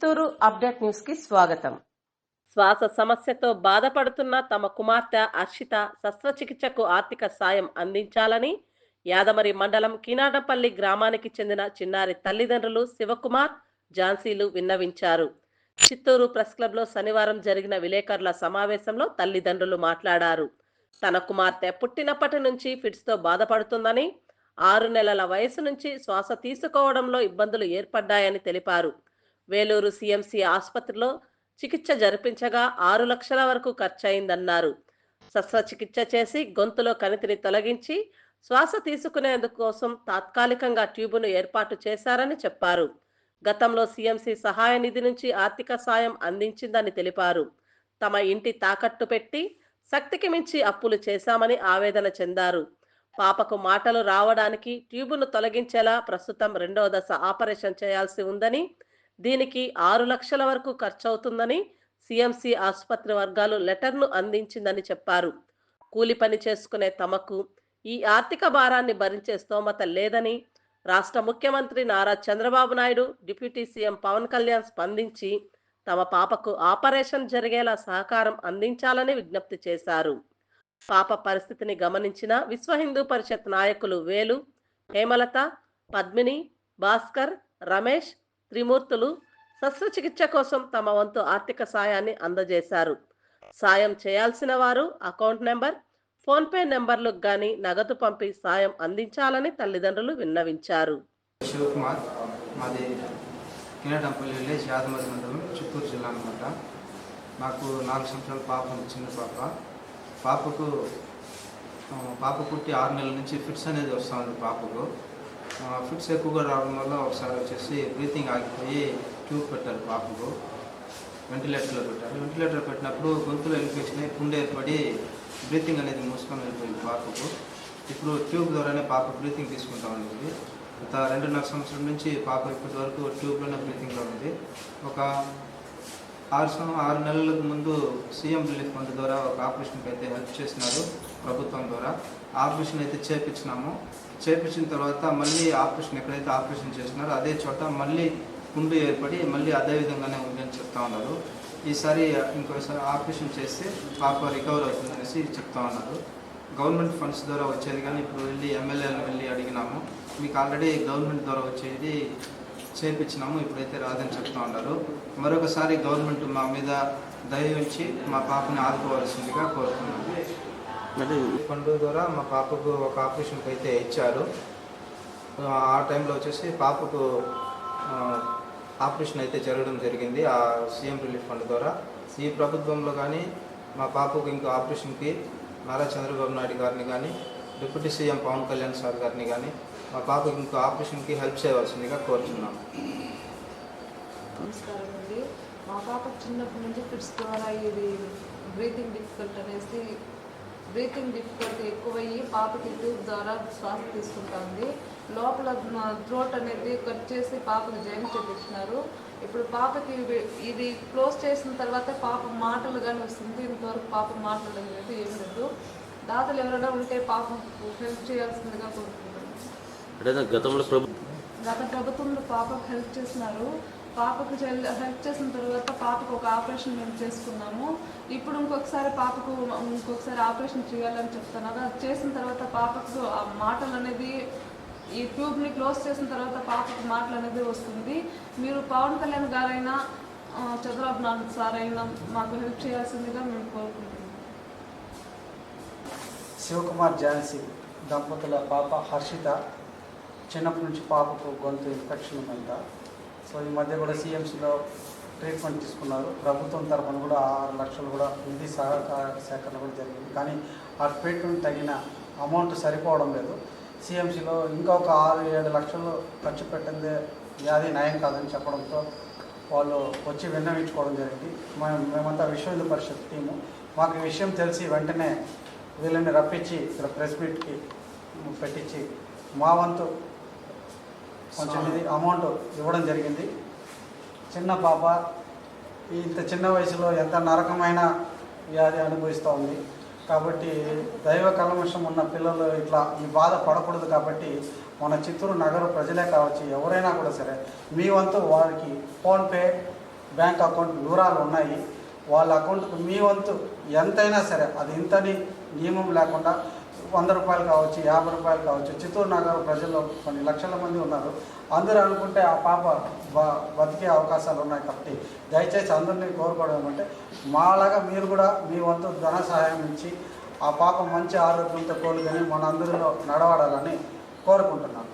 Chittoor update న్యూస్కి స్వాగతం. శ్వాస సమస్యతో బాధపడుతున్న తమ కుమార్తె అర్షిత శస్త్రచికిత్సకు ఆర్థిక సాయం అందించాలని యాదమరి మండలం కినాడపల్లి గ్రామానికి చెందిన చిన్నారి తల్లిదండ్రులు శివకుమార్ ఝాన్సీలు విన్నవించారు. చిత్తూరు ప్రెస్ క్లబ్లో శనివారం జరిగిన విలేకరుల సమావేశంలో తల్లిదండ్రులు మాట్లాడారు. తన కుమార్తె పుట్టినప్పటి నుంచి ఫిట్స్తో బాధపడుతుందని ఆరు నెలల వయసు నుంచి శ్వాస తీసుకోవడంలో ఇబ్బందులు ఏర్పడ్డాయని తెలిపారు. వేలూరు సీఎంసీ ఆసుపత్రిలో చికిత్స జరిపించగా ఆరు లక్షల వరకు ఖర్చయిందన్నారు. శస్త్రచికిత్స చేసి గొంతులో కణితిని తొలగించి శ్వాస తీసుకునేందుకు కోసం తాత్కాలికంగా ట్యూబును ఏర్పాటు చేశారని చెప్పారు. గతంలో సీఎంసీ సహాయ నిధి నుంచి ఆర్థిక సాయం అందించిందని తెలిపారు. తమ ఇంటి తాకట్టు పెట్టి శక్తికి మించి అప్పులు చేశామని ఆవేదన చెందారు. పాపకు మాటలు రావడానికి ట్యూబును తొలగించేలా ప్రస్తుతం రెండవ దశ ఆపరేషన్ చేయాల్సి ఉందని దీనికి ఆరు లక్షల వరకు ఖర్చవుతుందని సిఎంసి ఆసుపత్రి వర్గాలు లెటర్ను అందించిందని చెప్పారు. కూలి పని చేసుకునే తమకు ఈ ఆర్థిక భారాన్ని భరించే స్తోమత లేదని రాష్ట్ర ముఖ్యమంత్రి నారా చంద్రబాబు నాయుడు డిప్యూటీ సీఎం పవన్ కళ్యాణ్ స్పందించి తమ పాపకు ఆపరేషన్ జరిగేలా సహకారం అందించాలని విజ్ఞప్తి చేశారు. పాప పరిస్థితిని గమనించిన విశ్వ హిందూ పరిషత్ నాయకులు వేలు హేమలత పద్మిని భాస్కర్ రమేష్ త్రిమూర్తులు శస్త్రచికిత్స కోసం తమ వంతు ఆర్థిక సాయాన్ని అందజేశారు. సాయం చేయాల్సిన వారు అకౌంట్ నెంబర్ ఫోన్పే నెంబర్లకు గాని నగదు పంపి సాయం అందించాలని తల్లిదండ్రులు విన్నవించారు. శివకుమార్ మాది కినడంపల్లి విలేజ్ యాదమరి మండలం చిత్తూరు జిల్లా అనమాట మాకు నాలుగు సంవత్సరాల పాప చిన్న పాప. పాపకు పాప పుట్టి ఆరు నెలల నుంచి ఫిట్స్ అనేది వస్తుంది పాపకు. ఫుడ్స్ ఎక్కువగా రావడం వల్ల ఒకసారి వచ్చేసి బ్రీతింగ్ ఆగిపోయి ట్యూబ్ పెట్టారు పాపకు. వెంటిలేటర్లో పెట్టారు. వెంటిలేటర్ పెట్టినప్పుడు గొంతులో ఇన్ఫెక్షన్ అయ్యి ఏర్పడి బ్రీతింగ్ అనేది మూసుకొని వెళ్ళిపోయింది పాపకు. ఇప్పుడు ట్యూబ్ ద్వారానే పాప బ్రీతింగ్ తీసుకుంటా ఉంటుంది గత రెండున్నర సంవత్సరం నుంచి పాప ఇప్పటి వరకు ట్యూబ్లోనే బ్రీతింగ్లో ఉంది. ఒక ఆరు సం ఆరు నెలలకు ముందు సీఎం రిలీఫ్ ఫండ్ ద్వారా ఒక ఆపరేషన్కి అయితే హెల్ప్ చేసినారు ప్రభుత్వం ద్వారా ఆపరేషన్ అయితే చేపించినాము. చేపించిన తర్వాత మళ్ళీ ఆపరేషన్ ఎక్కడైతే ఆపరేషన్ చేసినారో అదే చోట మళ్ళీ పుండు ఏర్పడి మళ్ళీ అదే విధంగానే ఉందని చెప్తా ఉన్నారు. ఈసారి ఇంకోసారి ఆపరేషన్ చేస్తే పాప రికవర్ అవుతుందనేసి చెప్తా ఉన్నారు. గవర్నమెంట్ ఫండ్స్ ద్వారా వచ్చేది కానీ ఇప్పుడు వెళ్ళి ఎమ్మెల్యేలను వెళ్ళి అడిగినాము. మీకు ఆల్రెడీ గవర్నమెంట్ ద్వారా వచ్చేది చేపించినాము ఇప్పుడైతే రాదని చెప్తా ఉన్నారు. మరొకసారి గవర్నమెంట్ మా మీద దయ ఉంచి మా పాపని ఆదుకోవాల్సిందిగా కోరుతున్నాము. ఫండ్ ద్వారా మా పాపకు ఒక ఆపరేషన్కి అయితే ఇచ్చారు. ఆ టైంలో వచ్చేసి పాపకు ఆ, ఆపరేషన్ అయితే జరగడం జరిగింది ఆ సీఎం రిలీఫ్ ఫండ్ ద్వారా. ఈ ప్రభుత్వంలో కానీ మా పాపకు ఇంకో ఆపరేషన్కి నారా చంద్రబాబు నాయుడు గారిని కానీ deputy CM Pawan Kalyan sir గారిని కానీ మా పాపకు ఇంకో ఆపరేషన్కి హెల్ప్ చేయవలసిందిగా కోరుతున్నాం నమస్కారం అండి. మా పాప చిన్నప్పటి నుంచి ఫిట్స్ ద్వారా ఇది బ్రీతింగ్ డిఫికల్ట్ అనేసి బ్రీతింగ్ డిఫికల్టీ ఎక్కువయ్యి పాపకి ట్యూబ్ ద్వారా శ్వాస తీసుకుంటా ఉంది లోపల థ్రోట్ అనేది కట్ చేసి పాపకు జాయిన్ చేపించినారు. ఇప్పుడు పాపకి ఇది క్లోజ్ చేసిన తర్వాత పాప మాటలు కానీ వస్తుంది. ఇంతవరకు పాప మాటలు లేదు ఏం లేదు. దాతలు ఎవరైనా ఉంటే పాపకు హెల్ప్ చేయాల్సిందిగా కోరుకుంటున్నాను. గత ప్రభుత్వంలో పాపకు హెల్ప్ చేసినారు. పాపకు చెల్- హెల్ప్ చేసిన తర్వాత పాపకు ఒక ఆపరేషన్ మేము చేసుకున్నాము. ఇప్పుడు ఇంకొకసారి పాపకు ఇంకొకసారి ఆపరేషన్ చేయాలని చెప్తున్నారు. అది చేసిన తర్వాత పాపకు ఆ మాటలు అనేది ఈ ట్యూబ్ని క్లోజ్ చేసిన తర్వాత పాపకు మాటలు అనేది వస్తుంది. మీరు పవన్ కళ్యాణ్ గారైనా చంద్రబాబు నాయుడు సార్ అయినా మాకు హెల్ప్ చేయాల్సిందిగా మేము కోరుకుంటున్నాం. శివకుమార్ ఝాన్సీ దంపతుల పాప హర్షిత చిన్నప్పటి నుంచి పాపకు గొంతు ఇన్ఫెక్షన్ ఉందంట. సో ఈ మధ్య కూడా సిఎంసీలో ట్రీట్మెంట్ తీసుకున్నారు. ప్రభుత్వం తరఫున కూడా ఆరు లక్షలు కూడా నిధి సహకార సేకరణ కూడా జరిగింది. కానీ ఆ ట్రీట్మెంట్ తగిన అమౌంట్ సరిపోవడం లేదు. సిఎంసిలో ఇంకొక ఆరు ఏడు లక్షలు ఖర్చు పెట్టిందే వ్యాధి నయం కాదని చెప్పడంతో వాళ్ళు వచ్చి విన్నవించుకోవడం జరిగింది. మేము మేమంతా విశ్వ హిందూ పరిషత్ టీము. మాకు ఈ విషయం తెలిసి వెంటనే వీళ్ళని రప్పించి ఇక్కడ ప్రెస్ మీట్కి పెట్టించి మా వంతు కొంచెం ఇది అమౌంట్ ఇవ్వడం జరిగింది. చిన్న పాప ఇంత చిన్న వయసులో ఎంత నరకమైన వ్యాధి అనుభవిస్తూ ఉంది. కాబట్టి దైవ కల్మషం ఉన్న పిల్లలు ఇట్లా ఈ బాధ పడకూడదు కాబట్టి మన చిత్తూరు నగర ప్రజలే కావచ్చు ఎవరైనా కూడా సరే మీ వంతు వారికి ఫోన్పే బ్యాంక్ అకౌంట్ వివరాలు ఉన్నాయి. వాళ్ళ అకౌంట్కు మీ వంతు ఎంతైనా సరే అది ఇంతని నియమం లేకుండా వంద రూపాయలు కావచ్చు యాభై రూపాయలు కావచ్చు చిత్తూరు నగర ప్రజల్లో కొన్ని లక్షల మంది ఉన్నారు అందరూ అనుకుంటే ఆ పాప బతికే అవకాశాలు ఉన్నాయి కాబట్టి దయచేసి అందరినీ కోరుకోవడం ఏమంటే మాలాగా మీరు కూడా మీ వంతు ధన సహాయం ఇచ్చి ఆ పాప మంచి ఆరోగ్యంతో కోలుకొని మన అందరిలో నడవడాలని కోరుకుంటున్నాను.